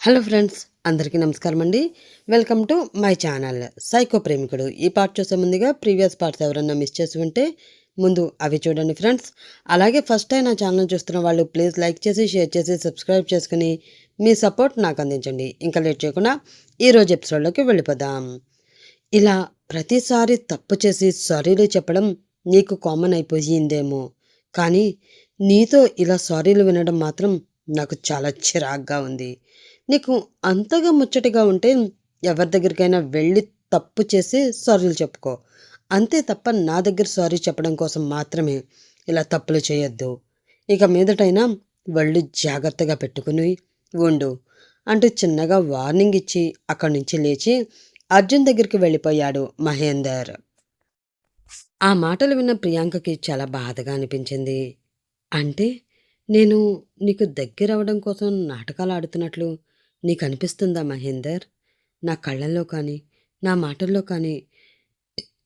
Hello friends అందరికీ నమస్కారం అండి welcome to my channel. Psycho ప్రేమికుడు. ఈ పార్ట్ చూసే ముందుగా ప్రీవియస్ పార్ట్స్ ఎవరన్నా మిస్ చేసి ఉంటే ముందు అవి చూడండి ఫ్రెండ్స్. అలాగే ఫస్ట్ టైం నా ఛానల్ చూస్తున్న వాళ్ళు ప్లీజ్ లైక్ చేసి షేర్ చేసి సబ్స్క్రైబ్ చేసుకుని మీ సపోర్ట్ నాకు అందించండి. ఇంకా లేట్ చేయకుండా ఈరోజు ఎపిసోడ్లోకి వెళ్ళిపోదాం. ఇలా ప్రతిసారి తప్పు చేసి సారీలు చెప్పడం నీకు కామన్ అయిపోయిందేమో. కానీ నీతో ఇలా సారీలు వినడం మాత్రం నాకు చాలా చిరాగ్గా ఉంది. నీకు అంతగా ముచ్చటగా ఉంటే ఎవరి దగ్గరికైనా వెళ్ళి తప్పు చేసి సారీలు చెప్పుకో. అంతే తప్ప నా దగ్గర సారీ చెప్పడం కోసం మాత్రమే ఇలా తప్పులు చేయొద్దు. ఇక మీదటైనా వాళ్ళు జాగ్రత్తగా పెట్టుకుని ఉండు. అంటూ చిన్నగా వార్నింగ్ ఇచ్చి అక్కడి నుంచి లేచి అర్జున్ దగ్గరికి వెళ్ళిపోయాడు మహేందర్. ఆ మాటలు విన్న ప్రియాంకకి చాలా బాధగా అనిపించింది. అంటే నేను నీకు దగ్గర అవడం కోసం నాటకాలు ఆడుతున్నట్లు నీకు అనిపిస్తుందా మహేందర్? నా కళ్ళల్లో కానీ నా మాటల్లో కానీ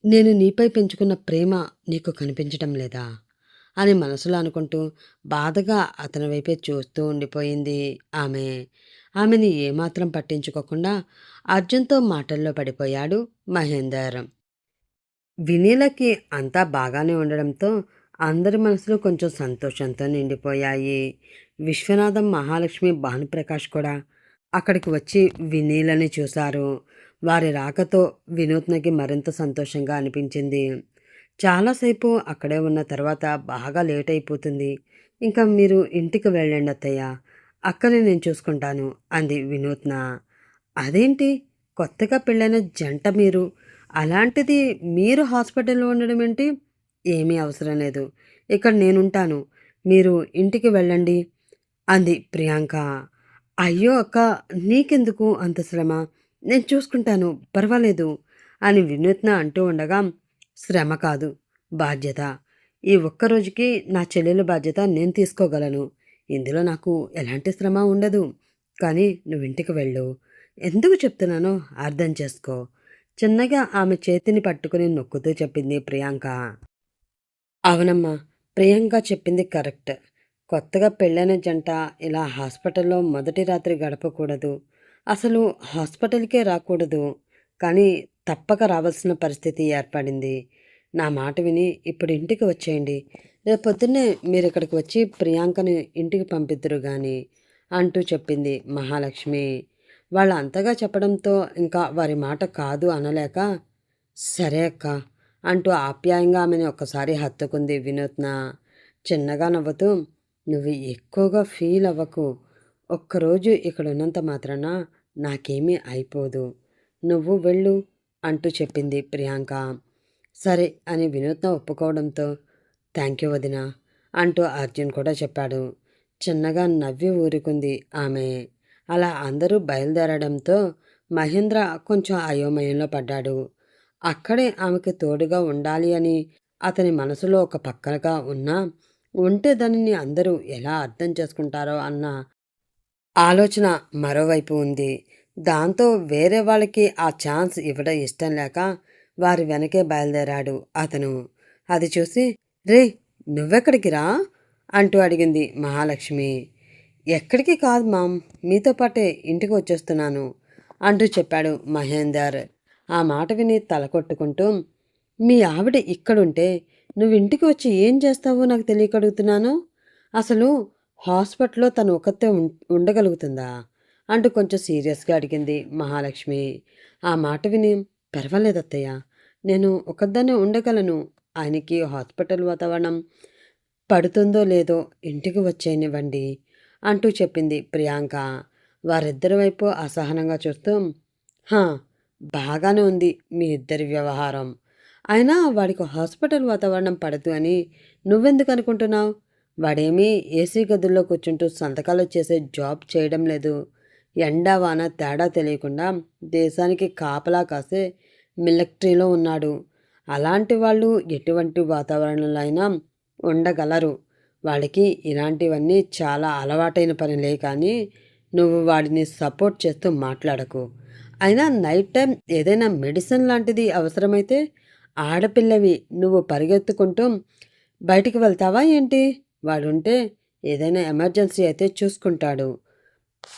నేను నీపై పెంచుకున్న ప్రేమ నీకు కనిపించటం లేదా? అని మనసులో అనుకుంటూ బాధగా అతని వైపే చూస్తూ ఉండిపోయింది ఆమె. ఆమెని ఏమాత్రం పట్టించుకోకుండా అర్జున్తో మాటల్లో పడిపోయాడు మహేందర్. వినీలకి అంతా బాగానే ఉండడంతో అందరి మనసులో కొంచెం సంతోషంతో నిండిపోయాయి. విశ్వనాథం మహాలక్ష్మి భానుప్రకాష్ కూడా అక్కడికి వచ్చి వినీలని చూశారు. వారి రాకతో వినూత్నకి మరింత సంతోషంగా అనిపించింది. చాలాసేపు అక్కడే ఉన్న తర్వాత బాగా లేట్ అయిపోతుంది. ఇంకా మీరు ఇంటికి వెళ్ళండి అత్తయ్య. అక్కనే నేను చూసుకుంటాను అంది వినూత్న. అదేంటి? కొత్తగా పెళ్ళైన జంట మీరు. అలాంటిది మీరు హాస్పిటల్లో ఉండడం ఏంటి? ఏమీ అవసరం లేదు. ఇక్కడ నేనుంటాను. మీరు ఇంటికి వెళ్ళండి అంది ప్రియాంక. అయ్యో అక్క నీకెందుకు అంత శ్రమ? నేను చూసుకుంటాను పర్వాలేదు అని వినూత్న అంటూ ఉండగా శ్రమ కాదు బాధ్యత. ఈ ఒక్కరోజుకి నా చెల్లెల బాధ్యత నేను తీసుకోగలను. ఇందులో నాకు ఎలాంటి శ్రమ ఉండదు. కానీ నువ్వు ఇంటికి వెళ్ళు. ఎందుకు చెప్తున్నానో అర్థం చేసుకో. చిన్నగా ఆమె చేతిని పట్టుకుని నొక్కుతూ చెప్పింది ప్రియాంక. అవునమ్మా ప్రియాంక చెప్పింది కరెక్ట్. కొత్తగా పెళ్ళైన జంట ఇలా హాస్పిటల్లో మొదటి రాత్రి గడపకూడదు. అసలు హాస్పిటల్కే రాకూడదు. కానీ తప్పక రావాల్సిన పరిస్థితి ఏర్పడింది. నా మాట విని ఇప్పుడు ఇంటికి వచ్చేయండి. రేపు పొద్దున్నే మీరు ఇక్కడికి వచ్చి ప్రియాంకని ఇంటికి పంపిద్దరు కానీ అంటూ చెప్పింది మహాలక్ష్మి. వాళ్ళు అంతగా చెప్పడంతో ఇంకా వారి మాట కాదు అనలేక సరే అక్క అంటూ ఆప్యాయంగా ఆమెను ఒక్కసారి హత్తుకుంది వినూత్న. చిన్నగా నవ్వుతూ నువ్వు ఎక్కువగా ఫీల్ అవ్వకు. ఒక్కరోజు ఇక్కడ ఉన్నంత మాత్రాన నాకేమీ అయిపోదు. నువ్వు వెళ్ళు అంటూ చెప్పింది ప్రియాంక. సరే అని వినూత్న ఒప్పుకోవడంతో థ్యాంక్ యూ వదిన అంటూ అర్జున్ కూడా చెప్పాడు. చిన్నగా నవ్వి ఊరుకుంది ఆమె. అలా అందరూ బయలుదేరడంతో మహేంద్ర కొంచెం అయోమయంలో పడ్డాడు. అక్కడే ఆమెకు తోడుగా ఉండాలి అని అతని మనసులో ఒక పక్కగా ఉన్నా ఉంటే దానిని అందరూ ఎలా అర్థం చేసుకుంటారో అన్న ఆలోచన మరోవైపు ఉంది. దాంతో వేరే వాళ్ళకి ఆ ఛాన్స్ ఇవ్వడం ఇష్టం లేక వారి వెనకే బయలుదేరాడు అతను. అది చూసి రే నువ్వెక్కడికి రా? అంటూ అడిగింది మహాలక్ష్మి. ఎక్కడికి కాదు మామ్ మీతో పాటే ఇంటికి వచ్చేస్తున్నాను అంటూ చెప్పాడు మహేందర్. ఆ మాట విని తల కొట్టుకుంటూ మీ ఆవిడ ఇక్కడుంటే నువ్వు ఇంటికి వచ్చి ఏం చేస్తావో నాకు తెలియకడుగుతున్నాను? అసలు హాస్పిటల్లో తను ఒకతే ఉండగలుగుతుందా? అంటూ కొంచెం సీరియస్గా అడిగింది మహాలక్ష్మి. ఆ మాట విని పర్వాలేదు అత్తయ్య నేను ఒకదాన్నే ఉండగలను. ఆయనకి హాస్పిటల్ వాతావరణం పడుతుందో లేదో ఇంటికి వచ్చేయనివ్వండి అంటూ చెప్పింది ప్రియాంక. వారిద్దరి వైపు అసహనంగా చూస్తూ హా బాగానే ఉంది మీ ఇద్దరి వ్యవహారం. అయినా వాడికి హాస్పిటల్ వాతావరణం పడదు అని నువ్వెందుకు అనుకుంటున్నావు? వాడేమీ ఏసీ గదుల్లో కూర్చుంటూ సంతకాలు చేసే జాబ్ చేయడం లేదు. ఎండా వాన తేడా తెలియకుండా దేశానికి కాపలా కాసే మిలిటరీలో ఉన్నాడు. అలాంటి వాళ్ళు ఎటువంటి వాతావరణంలో అయినా ఉండగలరు. వాడికి ఇలాంటివన్నీ చాలా అలవాటైన పనిలే కానీ నువ్వు వాడిని సపోర్ట్ చేస్తూ మాట్లాడకు. అయినా నైట్ టైం ఏదైనా మెడిసిన్ లాంటిది అవసరమైతే ఆడపిల్లవి నువ్వు పరిగెత్తుకుంటూ బయటికి వెళ్తావా ఏంటి? వాడుంటే ఏదైనా ఎమర్జెన్సీ అయితే చూసుకుంటాడు.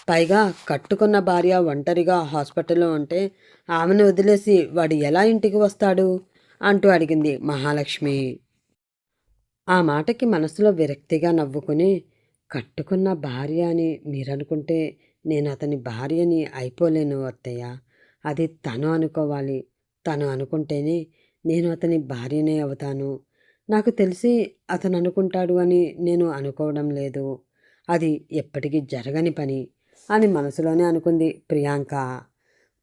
పైగా కట్టుకున్న భార్య ఒంటరిగా హాస్పిటల్లో ఉంటే ఆమెను వదిలేసి వాడు ఎలా ఇంటికి వస్తాడు? అంటూ అడిగింది మహాలక్ష్మి. ఆ మాటకి మనసులో విరక్తిగా నవ్వుకుని కట్టుకున్న భార్య అని మీరనుకుంటే నేను అతని భార్యని అయిపోలేను అత్తయ్య. అది తను అనుకోవాలి. తను అనుకుంటేనే నేను అతని భార్యనే అవుతాను. నాకు తెలిసి అతను అనుకుంటాడు అని నేను అనుకోవడం లేదు. అది ఎప్పటికీ జరగని పని అని మనసులోనే అనుకుంది ప్రియాంక.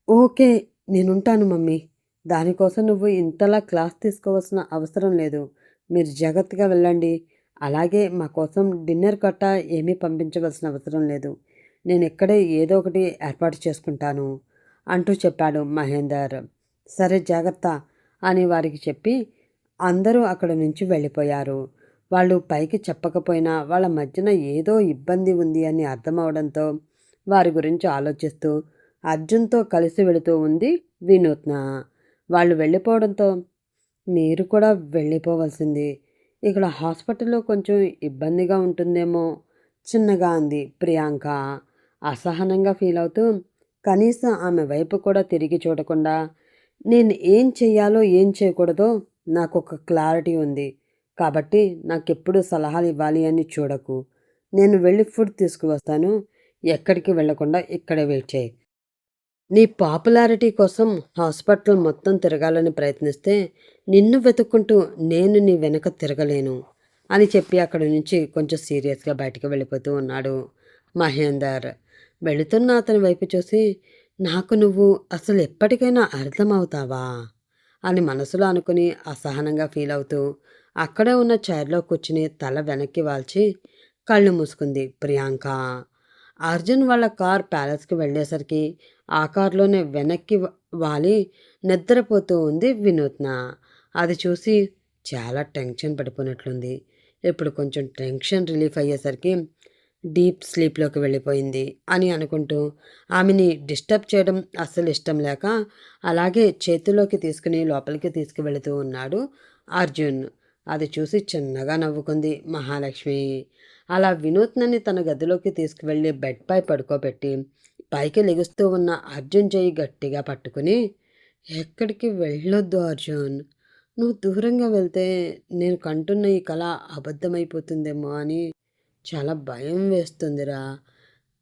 ఓకే నేనుంటాను మమ్మీ. దానికోసం నువ్వు ఇంతలా క్లాస్ తీసుకోవాల్సిన అవసరం లేదు. మీరు జాగ్రత్తగా వెళ్ళండి. అలాగే మా కోసం డిన్నర్ కట్ట ఏమీ పంపించవలసిన అవసరం లేదు. నేను ఇక్కడే ఏదో ఒకటి ఏర్పాటు చేసుకుంటాను అంటూ చెప్పాడు మహేందర్. సరే జాగ్రత్త. అని వారికి చెప్పి అందరూ అక్కడ నుంచి వెళ్ళిపోయారు. వాళ్ళు పైకి చెప్పకపోయినా వాళ్ళ మధ్యన ఏదో ఇబ్బంది ఉంది అని అర్థమవడంతో వారి గురించి ఆలోచిస్తూ అర్జున్తో కలిసి వెళుతూ ఉంది వినూత్న. వాళ్ళు వెళ్ళిపోవడంతో మీరు కూడా వెళ్ళిపోవలసింది. ఇక్కడ హాస్పిటల్లో కొంచెం ఇబ్బందిగా ఉంటుందేమో చిన్నగా అంది ప్రియాంక. అసహనంగా ఫీల్ అవుతూ కనీసం ఆమె వైపు కూడా తిరిగి చూడకుండా నేను ఏం చెయ్యాలో ఏం చేయకూడదో నాకు ఒక క్లారిటీ ఉంది. కాబట్టి నాకెప్పుడు సలహాలు ఇవ్వాలి అని చూడకు. నేను వెళ్ళి ఫుడ్ తీసుకువస్తాను. ఎక్కడికి వెళ్ళకుండా ఇక్కడే వెయిట్ చేయి. నీ పాపులారిటీ కోసం హాస్పిటల్ మొత్తం తిరగాలని ప్రయత్నిస్తే నిన్ను వెతుక్కుంటూ నేను నీ వెనక తిరగలేను అని చెప్పి అక్కడి నుంచి కొంచెం సీరియస్గా బయటకు వెళ్ళిపోతూ ఉన్నాడు మహేందర్. వెళుతున్న అతని వైపు చూసి నాకు నువ్వు అసలు ఎప్పటికైనా అర్థమవుతావా? అని మనసులో అనుకుని అసహనంగా ఫీల్ అవుతూ అక్కడే ఉన్న చైర్లో కూర్చుని తల వెనక్కి వాల్చి కళ్ళు మూసుకుంది ప్రియాంక. అర్జున్ వాళ్ళ కార్ ప్యాలెస్కి వెళ్ళేసరికి ఆ కార్లోనే వెనక్కి వాలి నిద్రపోతూ ఉంది వినూత్న. అది చూసి చాలా టెన్షన్ పడిపోయినట్లుంది. ఇప్పుడు కొంచెం టెన్షన్ రిలీఫ్ అయ్యేసరికి డీప్ స్లీప్లోకి వెళ్ళిపోయింది అని అనుకుంటూ ఆమెని డిస్టర్బ్ చేయడం అస్సలు ఇష్టం లేక అలాగే చేతిలోకి తీసుకుని లోపలికి తీసుకువెళుతూ ఉన్నాడు అర్జున్. అది చూసి చిన్నగా నవ్వుకుంది మహాలక్ష్మి. అలా వినూత్నని తన గదిలోకి తీసుకువెళ్ళి బెడ్పై పడుకోబెట్టి పైకి లెగుస్తూ ఉన్న అర్జున్ చేయి గట్టిగా పట్టుకుని ఎక్కడికి వెళ్ళొద్దు అర్జున్. నువ్వు దూరంగా వెళ్తే నేను కంటున్న ఈ కళ అబద్ధమైపోతుందేమో అని చాలా భయం వేస్తుందిరా.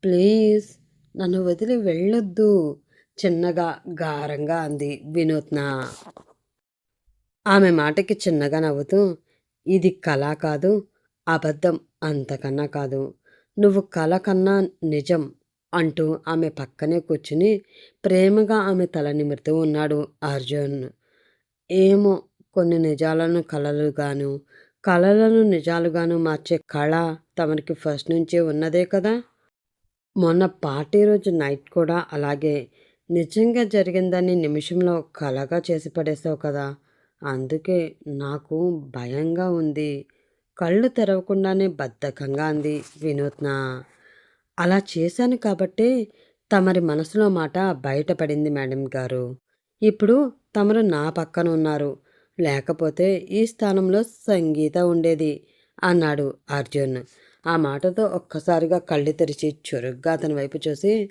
ప్లీజ్ నన్ను వదిలి వెళ్ళొద్దు. చిన్నగా గారంగా అంది వినూత్న. ఆమె మాటకి చిన్నగా నవ్వుతూ ఇది కళ కాదు అబద్ధం అంతకన్నా కాదు. నువ్వు కళ కన్నా నిజం అంటూ ఆమె పక్కనే కూర్చుని ప్రేమగా ఆమె తల నిమురుతూ ఉన్నాడు అర్జున్. ఏమో కొన్ని నిజాలను కలలుగాను కళలను నిజాలుగాను మార్చే కళ తమరికి ఫస్ట్ నుంచే ఉన్నదే కదా? మొన్న పార్టీ రోజు నైట్ కూడా అలాగే నిజంగా జరిగిందని నిమిషంలో కలగా చేసి పడేసావు కదా. అందుకే నాకు భయంగా ఉంది. కళ్ళు తెరవకుండానే బద్ధకంగా అంది వినూత్న. అలా చేశాను కాబట్టే తమరి మనసులో మాట బయటపడింది మేడం గారు. ఇప్పుడు తమరు నా పక్కన ఉన్నారు. లేకపోతే ఈ స్థానంలో సంగీత ఉండేది అన్నాడు అర్జున్. ఆ మాటతో ఒక్కసారిగా కళ్ళు తెరిచి చురుగ్గా అతని వైపు చూసి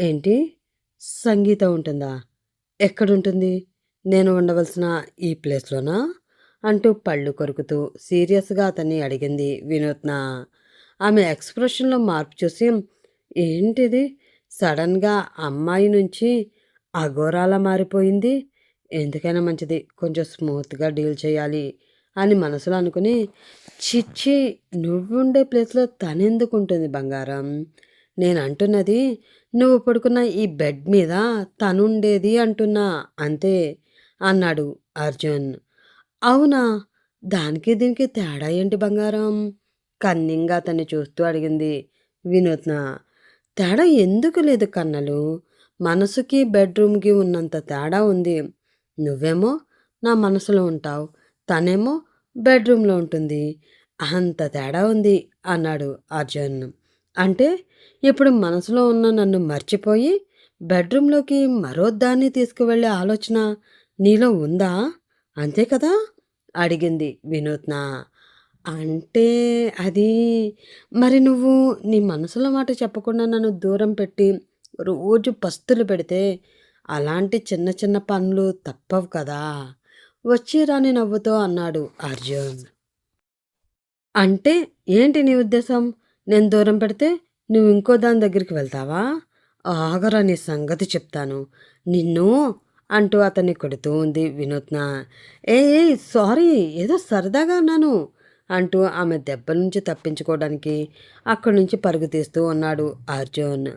ఏంటి? సంగీత ఉంటుందా? ఎక్కడుంటుంది? నేను ఉండవలసిన ఈ ప్లేస్లోనా? అంటూ పళ్ళు కొరుకుతూ సీరియస్గా అతన్ని అడిగింది వినూత్న. ఆమె ఎక్స్ప్రెషన్లో మార్పు చూసి ఏంటిది? సడన్గా అమ్మాయి నుంచి అఘోరాలా మారిపోయింది. ఎందుకైనా మంచిది. కొంచెం స్మూత్గా డీల్ చేయాలి అని మనసులో అనుకుని చిచ్చి నువ్వుండే ప్లేస్లో తనెందుకు ఉంటుంది బంగారం? నేను అంటున్నది నువ్వు పడుకున్న ఈ బెడ్ మీద తనుండేది అంటున్నా అంతే అన్నాడు అర్జున్. అవునా? దానికి దీనికి తేడా ఏంటి బంగారం? కన్నింగా అతన్ని చూస్తూ అడిగింది వినూత్న. తేడా ఎందుకు లేదు కన్నలు మనసుకి బెడ్రూమ్కి ఉన్నంత తేడా ఉంది. నువ్వేమో నా మనసులో ఉంటావు. తనేమో బెడ్రూమ్లో ఉంటుంది. అంత తేడా ఉంది అన్నాడు అర్జున్. అంటే ఇప్పుడు మనసులో ఉన్న నన్ను మర్చిపోయి బెడ్రూమ్లోకి మరో దాన్ని తీసుకువెళ్ళే ఆలోచన నీలో ఉందా? అంతే కదా? అడిగింది వినూత్న. అంటే అది మరి నువ్వు నీ మనసులో మాట చెప్పకుండా నన్ను దూరం పెట్టి రోజు పస్తులు పెడితే అలాంటి చిన్న చిన్న పనులు తప్పవు కదా. వచ్చిరాని నవ్వుతో అన్నాడు అర్జున్. అంటే ఏంటి నీ ఉద్దేశం? నేను దూరం పెడితే నువ్వు ఇంకో దాని దగ్గరికి వెళ్తావా? ఆగరా నీ సంగతి చెప్తాను. నిన్ను అంటూ అతన్ని కొడుతూ ఉంది వినూత్న. ఏ ఏ, సారీ ఏదో సరదాగా అన్నాను. అంటూ ఆమె దెబ్బ నుంచి తప్పించుకోవడానికి అక్కడి నుంచి పరుగు తీస్తూ ఉన్నాడు అర్జున్.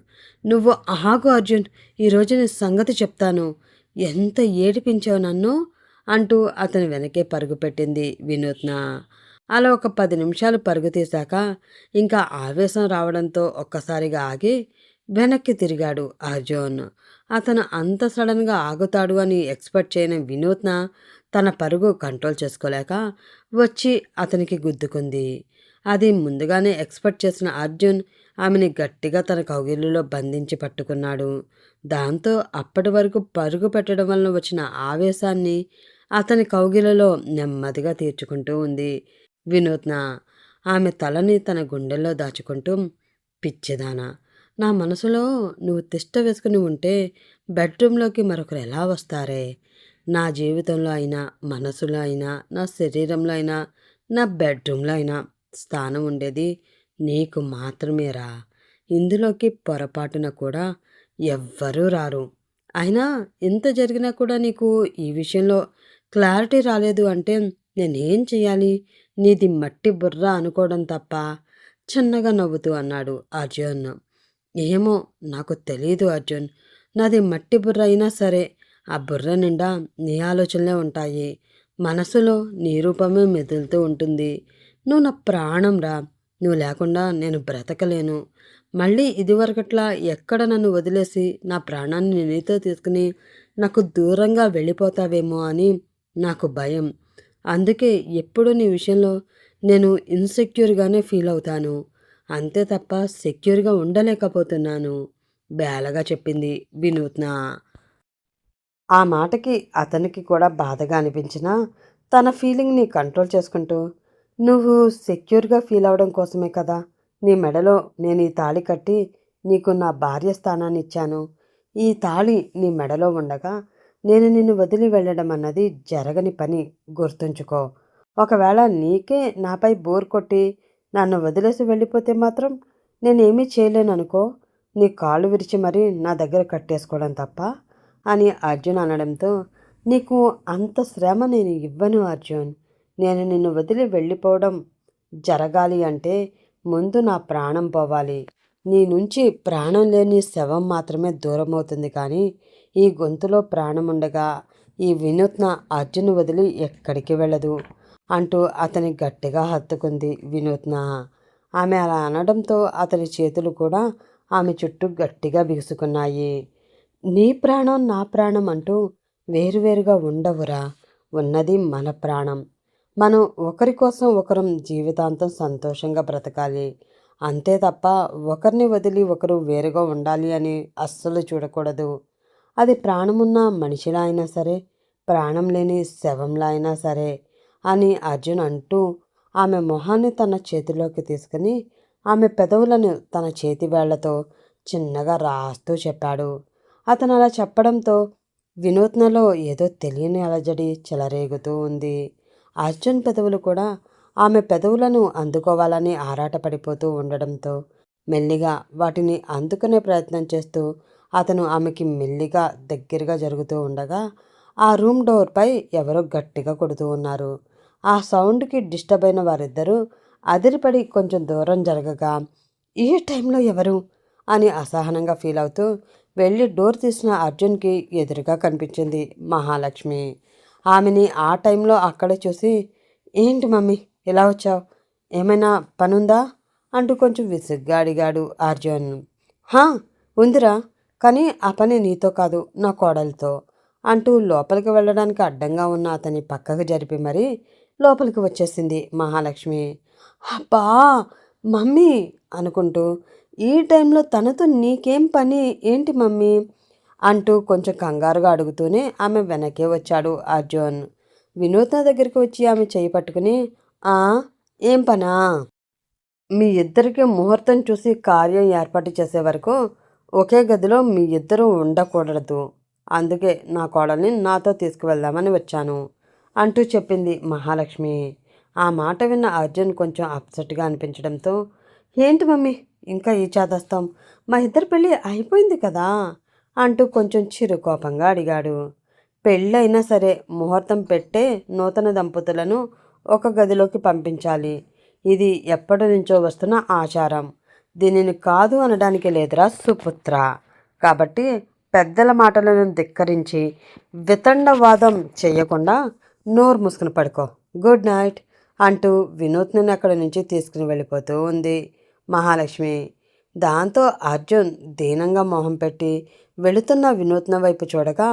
నువ్వు ఆగు అర్జున్ ఈరోజు నీ సంగతి చెప్తాను. ఎంత ఏడిపించావు నన్ను? అంటూ అతను వెనకే పరుగు పెట్టింది వినూత్న. అలా ఒక పది నిమిషాలు పరుగు తీశాక ఇంకా ఆవేశం రావడంతో ఒక్కసారిగా ఆగి వెనక్కి తిరిగాడు అర్జున్. అతను అంత సడన్గా ఆగుతాడు అని ఎక్స్పెక్ట్ చేయని వినూత్న తన పరుగు కంట్రోల్ చేసుకోలేక వచ్చి అతనికి గుద్దుకుంది. అది ముందుగానే ఎక్స్పెక్ట్ చేసిన అర్జున్ ఆమెని గట్టిగా తన కౌగిలిలో బంధించి పట్టుకున్నాడు. దాంతో అప్పటి వరకు పరుగు పెట్టడం వలన వచ్చిన ఆవేశాన్ని అతని కౌగిలలో నెమ్మదిగా తీర్చుకుంటూ ఉంది. వినూత్న ఆమె తలని తన గుండెల్లో దాచుకుంటూ పిచ్చిదానా నా మనసులో నువ్వు తిష్ట వేసుకుని ఉంటే బెడ్రూమ్లోకి మరొకరు ఎలా వస్తారే? నా జీవితంలో అయినా మనసులో అయినా నా శరీరంలో అయినా నా బెడ్రూమ్లో అయినా స్థానం ఉండేది నీకు మాత్రమేరా ఇందులోకి పొరపాటున కూడా ఎవ్వరూ రారు. అయినా ఎంత జరిగినా కూడా నీకు ఈ విషయంలో క్లారిటీ రాలేదు అంటే నేనేం చేయాలి నీది మట్టి బుర్ర అనుకోవడం తప్ప చిన్నగా నవ్వుతూ అన్నాడు అర్జున్. ఏమో నాకు తెలియదు అర్జున్. నాది మట్టి బుర్ర అయినా సరే ఆ బుర్ర నిండా నీ ఆలోచనలే ఉంటాయి. మనసులో నీ రూపమే మెదులుతూ ఉంటుంది. నువ్వు నా ప్రాణం రా. నువ్వు లేకుండా నేను బ్రతకలేను. మళ్ళీ ఇదివరకట్లా ఎక్కడ నన్ను వదిలేసి నా ప్రాణాన్ని నీతో తీసుకుని నాకు దూరంగా వెళ్ళిపోతావేమో అని నాకు భయం. అందుకే ఎప్పుడు నీ విషయంలో నేను ఇన్సెక్యూర్గానే ఫీల్ అవుతాను. అంతే తప్ప సెక్యూర్గా ఉండలేకపోతున్నాను. బేలగా చెప్పింది వినూత్న. ఆ మాటకి అతనికి కూడా బాధగా అనిపించినా తన ఫీలింగ్ని కంట్రోల్ చేసుకుంటూ నువ్వు సెక్యూర్గా ఫీల్ అవడం కోసమే కదా నీ మెడలో నేను ఈ తాళి కట్టి నీకు నా భార్య స్థానాన్ని ఇచ్చాను. ఈ తాళి నీ మెడలో ఉండగా నేను నిన్ను వదిలి వెళ్ళడం అన్నది జరగని పని గుర్తుంచుకో. ఒకవేళ నీకే నాపై బోర్ కొట్టి నన్ను వదిలేసి వెళ్ళిపోతే మాత్రం నేనేమీ చేయలేననుకో నీ కాళ్ళు విరిచి మరీ నా దగ్గర కట్టేసుకోవడం తప్ప అని అర్జున్ అనడంతో నీకు అంత శ్రమ నేను ఇవ్వను అర్జున్. నేను నిన్ను వదిలి వెళ్ళిపోవడం జరగాలి అంటే ముందు నా ప్రాణం పోవాలి. నీ నుంచి ప్రాణం లేని శవం మాత్రమే దూరం అవుతుంది కానీ ఈ గొంతులో ప్రాణం ఉండగా ఈ వినూత్న అర్జున్ వదిలి ఎక్కడికి వెళ్ళదు అంటూ అతని గట్టిగా హత్తుకుంది వినూత్న. ఆమె అలా అనడంతో అతని చేతులు కూడా ఆమె చుట్టూ గట్టిగా బిగుసుకున్నాయి. నీ ప్రాణం నా ప్రాణం అంటూ వేరువేరుగా ఉండవురా. ఉన్నది మన ప్రాణం. మనం ఒకరి కోసం ఒకరం జీవితాంతం సంతోషంగా బ్రతకాలి. అంతే తప్ప ఒకరిని వదిలి ఒకరు వేరుగా ఉండాలి అని అస్సలు చూడకూడదు. అది ప్రాణమున్న మనిషిలా అయినా సరే ప్రాణం లేని శవంలా అయినా సరే అని అర్జున్ అంటూ ఆమె మొహాన్ని తన చేతిలోకి తీసుకుని ఆమె పెదవులను తన చేతి వేళ్ళతో చిన్నగా రాస్తూ చెప్పాడు. అతను అలా చెప్పడంతో వినూత్నలో ఏదో తెలియని అలజడి చెలరేగుతూ ఉంది. అర్జున్ పెదవులు కూడా ఆమె పెదవులను అందుకోవాలని ఆరాటపడిపోతూ ఉండడంతో మెల్లిగా వాటిని అందుకునే ప్రయత్నం చేస్తూ అతను ఆమెకి మెల్లిగా దగ్గరగా జరుగుతూ ఉండగా ఆ రూమ్ డోర్పై ఎవరో గట్టిగా కొడుతూ ఉన్నారు. ఆ సౌండ్కి డిస్టర్బ్ అయిన వారిద్దరూ అదిరిపడి కొంచెం దూరం జరగగా ఈ టైంలో ఎవరు? అని అసహనంగా ఫీల్ అవుతూ వెళ్ళి డోర్ తీసిన అర్జున్కి ఎదురుగా కనిపించింది మహాలక్ష్మి. ఆమెని ఆ టైంలో అక్కడే చూసి ఏంటి మమ్మీ ఇలా వచ్చావు? ఏమైనా పనుందా? అంటూ కొంచెం విసుగ్గా అడిగాడు అర్జున్. హా ఉందిరా కానీ ఆ పని నీతో కాదు నా కోడలితో అంటూ లోపలికి వెళ్ళడానికి అడ్డంగా ఉన్న అతని పక్కకు జరిపి మరీ లోపలికి వచ్చేసింది మహాలక్ష్మి. అబ్బా మమ్మీ అనుకుంటూ ఈ టైంలో తనతో నీకేం పని? ఏంటి మమ్మీ? అంటూ కొంచెం కంగారుగా అడుగుతూనే ఆమె వెనకే వచ్చాడు అర్జున్. వినూత్న దగ్గరికి వచ్చి ఆమె చేయి పట్టుకుని ఆ ఏం పనా? మీ ఇద్దరికి ముహూర్తం చూసి కార్యం ఏర్పాటు చేసే వరకు ఒకే గదిలో మీ ఇద్దరూ ఉండకూడదు. అందుకే నా కోడల్ని నాతో తీసుకువెళ్దామని వచ్చాను అంటూ చెప్పింది మహాలక్ష్మి. ఆ మాట విన్న అర్జున్ కొంచెం అప్సెట్గా అనిపించడంతో ఏంటి మమ్మీ? ఇంకా ఈ చేదస్తాం. మా ఇద్దరి పెళ్ళి అయిపోయింది కదా? అంటూ కొంచెం చిరుకోపంగా అడిగాడు. పెళ్ళైనా సరే ముహూర్తం పెట్టే నూతన దంపతులను ఒక గదిలోకి పంపించాలి. ఇది ఎప్పటి నుంచో వస్తున్న ఆచారం. దీనిని కాదు అనడానికి లేదురా సుపుత్ర. కాబట్టి పెద్దల మాటలను ధిక్కరించి వితండవాదం చేయకుండా నోరు మూసుకుని పడుకో. గుడ్ నైట్ అంటూ వినూత్ని అక్కడి నుంచి తీసుకుని వెళ్ళిపోతూ ఉంది. మహాలక్ష్మి. దాంతో అర్జున్ దీనంగా మొహం పెట్టి వెళుతున్న వినూత్న వైపు చూడగా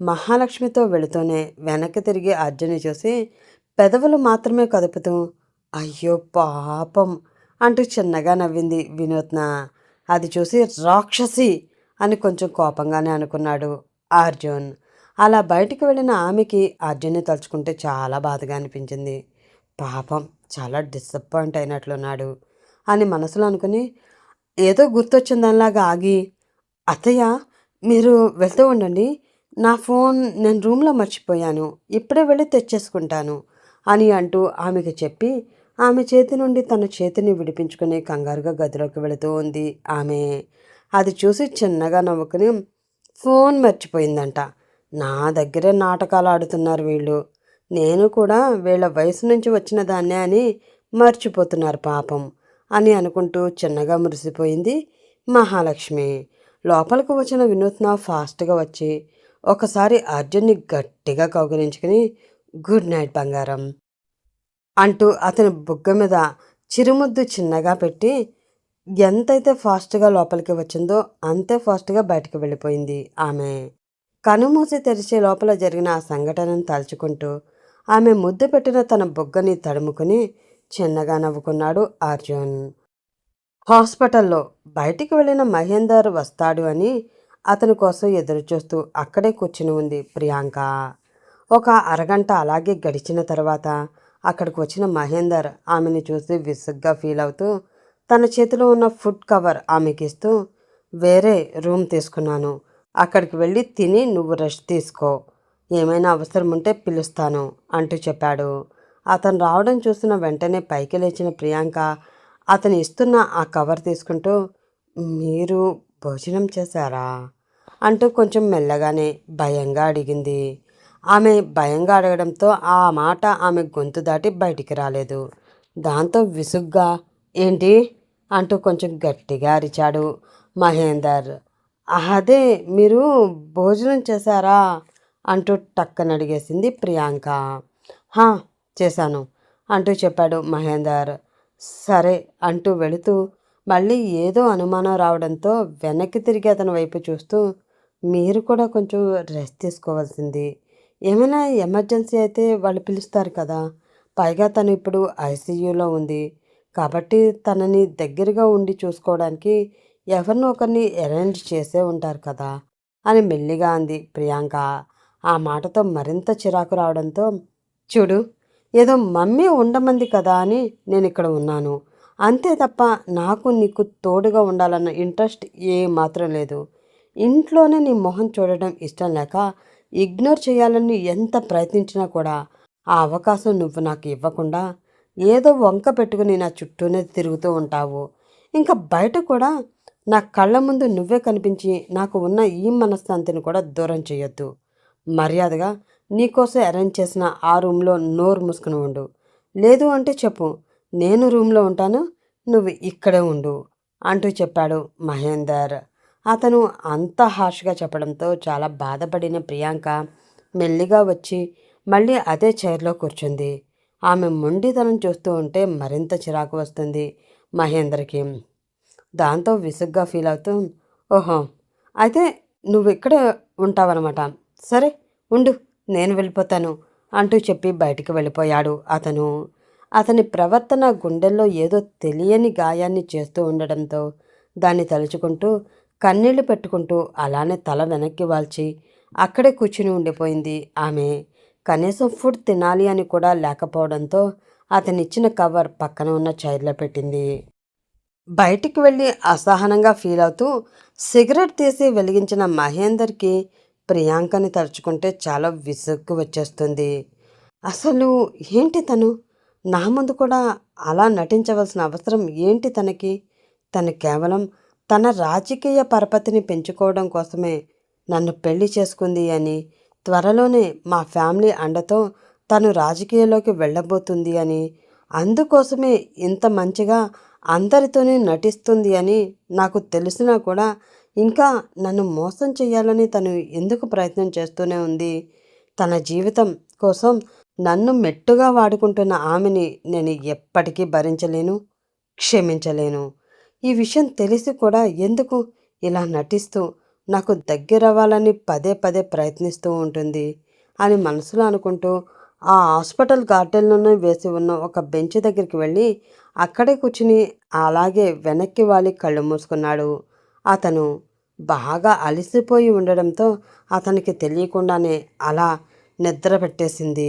మహాలక్ష్మితో వెళుతూనే వెనక్కి తిరిగి అర్జున్ని చూసి పెదవులు మాత్రమే కదుపుతూ అయ్యో పాపం! అంటూ చిన్నగా నవ్వింది వినూత్న. అది చూసి రాక్షసి! అని కొంచెం కోపంగానే అనుకున్నాడు అర్జున్. అలా బయటికి వెళ్ళిన ఆమెకి అర్జున్ని తలుచుకుంటే చాలా బాధగా అనిపించింది. పాపం చాలా డిసప్పాయింట్ అయినట్లున్నాడు. అని మనసులో అనుకుని ఏదో గుర్తొచ్చిందనిలాగా ఆగి అత్తయ్య మీరు వెళ్తూ ఉండండి. నా ఫోన్ నేను రూమ్లో మర్చిపోయాను. ఇప్పుడే వెళ్ళి తెచ్చేసుకుంటాను అని అంటూ ఆమెకు చెప్పి ఆమె చేతి నుండి తన చేతిని విడిపించుకుని కంగారుగా గదిలోకి వెళుతూ ఉంది ఆమె. అది చూసి చిన్నగా నవ్వుకుని ఫోన్ మర్చిపోయిందంట. నా దగ్గరే నాటకాలు ఆడుతున్నారు వీళ్ళు. నేను కూడా వీళ్ళ వయసు నుంచి వచ్చిన దాన్నే అని మర్చిపోతున్నారు పాపం. అని అనుకుంటూ చిన్నగా మురిసిపోయింది మహాలక్ష్మి. లోపలికి వచ్చిన వినూత్న ఫాస్ట్గా వచ్చి ఒకసారి అర్జున్ని గట్టిగా కౌగిలించుకుని గుడ్ నైట్ బంగారం అంటూ అతని బుగ్గ మీద చిరుముద్దు చిన్నగా పెట్టి ఎంతైతే ఫాస్ట్గా లోపలికి వచ్చిందో అంతే ఫాస్ట్గా బయటకు వెళ్ళిపోయింది ఆమె. కనుమూసి తెరిచే లోపల జరిగిన ఆ సంఘటనను తలుచుకుంటూ ఆమె ముద్దు పెట్టిన తన బుగ్గని తడుముకుని చిన్నగా నవ్వుకున్నాడు అర్జున్. హాస్పిటల్లో బయటికి వెళ్ళిన మహేందర్ వస్తాడు అని అతని కోసం ఎదురుచూస్తూ అక్కడే కూర్చుని ఉంది ప్రియాంక. ఒక అరగంట అలాగే గడిచిన తర్వాత అక్కడికి వచ్చిన మహేందర్ ఆమెను చూసి విసుగ్గా ఫీల్ అవుతూ తన చేతిలో ఉన్న ఫుడ్ కవర్ ఆమెకి ఇస్తూ వేరే రూమ్ తీసుకున్నాను. అక్కడికి వెళ్ళి తిని నువ్వు రెస్ట్ తీసుకో. ఏమైనా అవసరం ఉంటే పిలుస్తాను అంటూ చెప్పాడు. అతను రావడం చూసిన వెంటనే పైకి లేచిన ప్రియాంక అతను ఇస్తున్న ఆ కవర్ తీసుకుంటూ మీరు భోజనం చేశారా? అంటూ కొంచెం మెల్లగానే భయంగా అడిగింది. ఆమె భయంగా అడగడంతో ఆ మాట ఆమె గొంతు దాటి బయటికి రాలేదు. దాంతో విసుగ్గా ఏంటి? అంటూ కొంచెం గట్టిగా అరిచాడు మహేందర్. అదే మీరు భోజనం చేశారా? అంటూ టక్కన అడిగేసింది ప్రియాంక. హా చేశాను అంటూ చెప్పాడు మహేందర్. సరే అంటూ వెళుతూ మళ్ళీ ఏదో అనుమానం రావడంతో వెనక్కి తిరిగి అతని వైపు చూస్తూ మీరు కూడా కొంచెం రెస్ట్ తీసుకోవాల్సింది. ఏమైనా ఎమర్జెన్సీ అయితే వాళ్ళు పిలుస్తారు కదా. పైగా తను ఇప్పుడు ఐసీయూలో ఉంది. కాబట్టి తనని దగ్గరగా ఉండి చూసుకోవడానికి ఎవరినో ఒకరిని అరేంజ్ చేసే ఉంటారు కదా అని మెల్లిగా అంది ప్రియాంక. ఆ మాటతో మరింత చిరాకు రావడంతో చూడు ఏదో మమ్మీ ఉండమంది కదా అని నేను ఇక్కడ ఉన్నాను. అంతే తప్ప నాకు నీకు తోడుగా ఉండాలన్న ఇంట్రెస్ట్ ఏ మాత్రం లేదు. ఇంట్లోనే నీ మొహం చూడడం ఇష్టం లేక ఇగ్నోర్ చేయాలని ఎంత ప్రయత్నించినా కూడా ఆ అవకాశం నువ్వు నాకు ఇవ్వకుండా ఏదో వంక పెట్టుకుని నా చుట్టూనే తిరుగుతూ ఉంటావు. ఇంకా బయట కూడా నా కళ్ళ ముందు నువ్వే కనిపించి నాకు ఉన్న ఈ మనశ్శాంతిని కూడా దూరం చేయొద్దు మర్యాదగా నీకోసం అరేంజ్ చేసిన ఆ రూమ్లో నోరు మూసుకుని ఉండు. లేదు అంటే చెప్పు నేను రూమ్లో ఉంటాను నువ్వు ఇక్కడే ఉండు అంటూ చెప్పాడు మహేందర్. అతను అంత హార్ష్గా చెప్పడంతో చాలా బాధపడిన ప్రియాంక మెల్లిగా వచ్చి మళ్ళీ అదే చైర్లో కూర్చుంది. ఆమె మొండితనం చూస్తూ ఉంటే మరింత చిరాకు వస్తుంది మహేందర్కి. దాంతో విసుగ్గా ఫీల్ అవుతూ ఓహో అయితే నువ్వు ఇక్కడే ఉంటావన్నమాట. సరే ఉండు. నేను వెళ్ళిపోతాను అంటూ చెప్పి బయటికి వెళ్ళిపోయాడు. అతను అతని ప్రవర్తన గుండెల్లో ఏదో తెలియని గాయాన్ని చేస్తూ ఉండడంతో దాన్ని తలుచుకుంటూ కన్నీళ్ళు పెట్టుకుంటూ అలానే తల వెనక్కి వాల్చి అక్కడే కూర్చుని ఉండిపోయింది. ఆమె కనీసం ఫుడ్ తినాలి అని కూడా లేకపోవడంతో అతనిచ్చిన కవర్ పక్కన ఉన్న చైర్లో పెట్టింది. బయటికి వెళ్ళి అసహనంగా ఫీల్ అవుతూ సిగరెట్ తీసి వెలిగించిన మహేందర్కి ప్రియాంకని తలుచుకుంటే చాలా విసుగ్గు వచ్చేస్తుంది. అసలు ఏంటి తను? నా ముందు కూడా అలా నటించవలసిన అవసరం ఏంటి తనకి? తను కేవలం తన రాజకీయ పరపతిని పెంచుకోవడం కోసమే నన్ను పెళ్ళి చేసుకుంది అని త్వరలోనే మా ఫ్యామిలీ అండతో తను రాజకీయాల్లోకి వెళ్ళబోతుంది అని అందుకోసమే ఇంత మంచిగా అందరితోనే నటిస్తుంది అని నాకు తెలిసినా కూడా ఇంకా నన్ను మోసం చేయాలని తను ఎందుకు ప్రయత్నం చేస్తూనే ఉంది? తన జీవితం కోసం నన్ను మెట్టుగా వాడుకుంటున్న ఆమెని నేను ఎప్పటికీ భరించలేను క్షమించలేను. ఈ విషయం తెలిసి కూడా ఎందుకు ఇలా నటిస్తూ నాకు దగ్గరవ్వాలని పదే పదే ప్రయత్నిస్తూ ఉంటుంది అని మనసులో అనుకుంటూ ఆ హాస్పిటల్ గార్డెన్లోనే వేసి ఉన్న ఒక బెంచ్ దగ్గరికి వెళ్ళి అక్కడే కూర్చుని అలాగే వెనక్కి వాలి కళ్ళు మూసుకున్నాడు. అతను బాగా అలసిపోయి ఉండడంతో అతనికి తెలియకుండానే అలా నిద్ర పెట్టేసింది.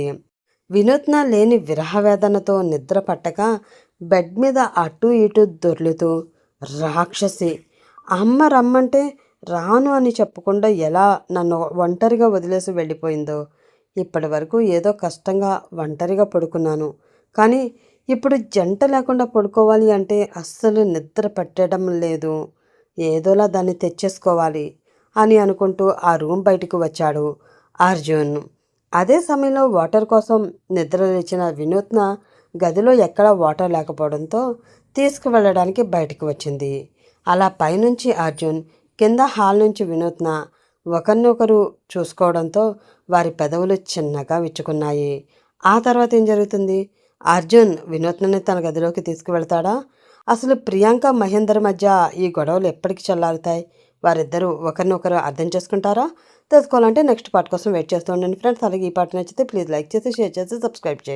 వినూత్న లేని విరహవేదనతో నిద్ర పట్టక బెడ్ మీద అటు ఇటు దొర్లుతూ రాక్షసి అమ్మ రమ్మంటే రాను అని చెప్పకుండా ఎలా నన్ను ఒంటరిగా వదిలేసి వెళ్ళిపోయిందో? ఇప్పటి వరకు ఏదో కష్టంగా ఒంటరిగా పడుకున్నాను. కానీ ఇప్పుడు జంట లేకుండా పడుకోవాలి అంటే అస్సలు నిద్ర పట్టడం లేదు. ఏదోలా దాన్ని తెచ్చేసుకోవాలి అని అనుకుంటూ ఆ రూమ్ బయటకు వచ్చాడు అర్జున్. అదే సమయంలో వాటర్ కోసం నిద్ర లేచిన వినూత్న గదిలో ఎక్కడా వాటర్ లేకపోవడంతో తీసుకువెళ్ళడానికి బయటకు వచ్చింది. అలా పైనుంచి అర్జున్ కింద హాల్ నుంచి వినూత్న ఒకరినొకరు చూసుకోవడంతో వారి పెదవులు చిన్నగా విచ్చుకున్నాయి. ఆ తర్వాత ఏం జరుగుతుంది? అర్జున్ వినూత్నని తన గదిలోకి తీసుకువెళ్తాడా? అసలు ప్రియాంక మహేందర్ మధ్య ఈ గొడవలు ఎప్పటికి చల్లారుతాయి? వారిద్దరూ ఒకరినొకరు అర్థం చేసుకుంటారా? తెలుసుకోవాలంటే నెక్స్ట్ పార్ట్ కోసం వెయిట్ చేస్తూ ఉండండి. ఫ్రెండ్స్ అలాగే ఈ పార్ట్ నచ్చితే ప్లీజ్ లైక్ చేసి షేర్ చేసి సబ్స్క్రైబ్ చేయండి.